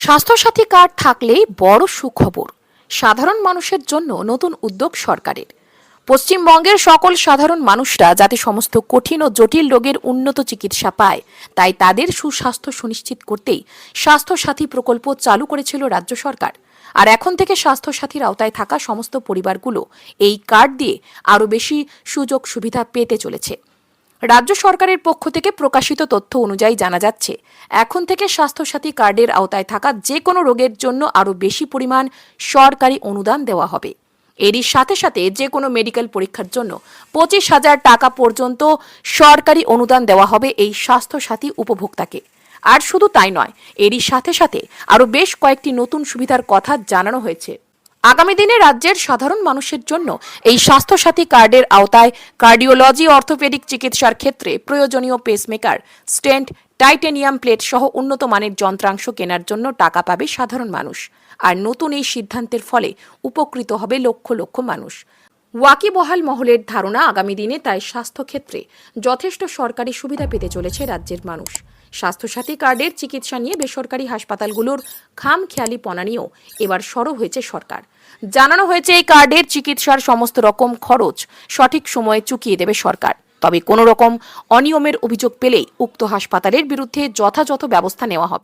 Swasthya Sathi card থাকলেই বড় সুখবর। সাধারণ মানুষের জন্য নতুন উদ্যোগ সরকারের। পশ্চিমবঙ্গের সকল সাধারণ মানুষরা যাতে সমস্ত কঠিন ও জটিল রোগের উন্নত চিকিৎসা পায়, তাই তাদের সুস্বাস্থ্য সুনিশ্চিত করতেই স্বাস্থ্যসাথী প্রকল্প চালু করেছিল রাজ্য সরকার। আর এখন থেকে স্বাস্থ্যসাথীর আওতায় থাকা সমস্ত পরিবারগুলো এই কার্ড দিয়ে আরও বেশি সুযোগ সুবিধা পেতে চলেছে। রাজ্য সরকারের পক্ষ থেকে প্রকাশিত তথ্য অনুযায়ী জানা যাচ্ছে, এখন থেকে স্বাস্থ্যসাথী কার্ডের আওতায় থাকা যে কোনো রোগের জন্য আরও বেশি পরিমাণ সরকারি অনুদান দেওয়া হবে। এরই সাথে সাথে যে কোনো মেডিকেল পরীক্ষার জন্য পঁচিশ হাজার টাকা পর্যন্ত সরকারি অনুদান দেওয়া হবে এই স্বাস্থ্যসাথী উপভোক্তাকে। আর শুধু তাই নয়, এরই সাথে সাথে আরও বেশ কয়েকটি নতুন সুবিধার কথা জানানো হয়েছে। আগামী দিনে রাজ্যের সাধারণ মানুষের জন্য এই স্বাস্থ্যসাথী কার্ডের আওতায় কার্ডিওলজি, অর্থোপেডিক চিকিৎসার ক্ষেত্রে প্রয়োজনীয় পেসমেকার স্টেন্ট টাইটেনিয়াম প্লেট সহ উন্নত মানের যন্ত্রাংশ কেনার জন্য টাকা পাবে সাধারণ মানুষ। আর নতুন এই সিদ্ধান্তের ফলে উপকৃত হবে লক্ষ লক্ষ মানুষ। ওয়াকিবহাল মহলের ধারণা আগামী দিনে তাই স্বাস্থ্যক্ষেত্রে যথেষ্ট সরকারি সুবিধা পেতে চলেছে রাজ্যের মানুষ। স্বাস্থ্যসাথী কার্ডের চিকিৎসা নিয়ে বেসরকারি হাসপাতালগুলোর খাম খেয়ালিপনা নিয়েও এবার সরব হয়েছে সরকার। জানানো হয়েছে, এই কার্ডের চিকিৎসার সমস্ত রকম খরচ সঠিক সময়ে চুকিয়ে দেবে সরকার। তবে কোনো রকম অনিয়মের অভিযোগ পেলেই উক্ত হাসপাতালের বিরুদ্ধে যথাযথ ব্যবস্থা নেওয়া হবে।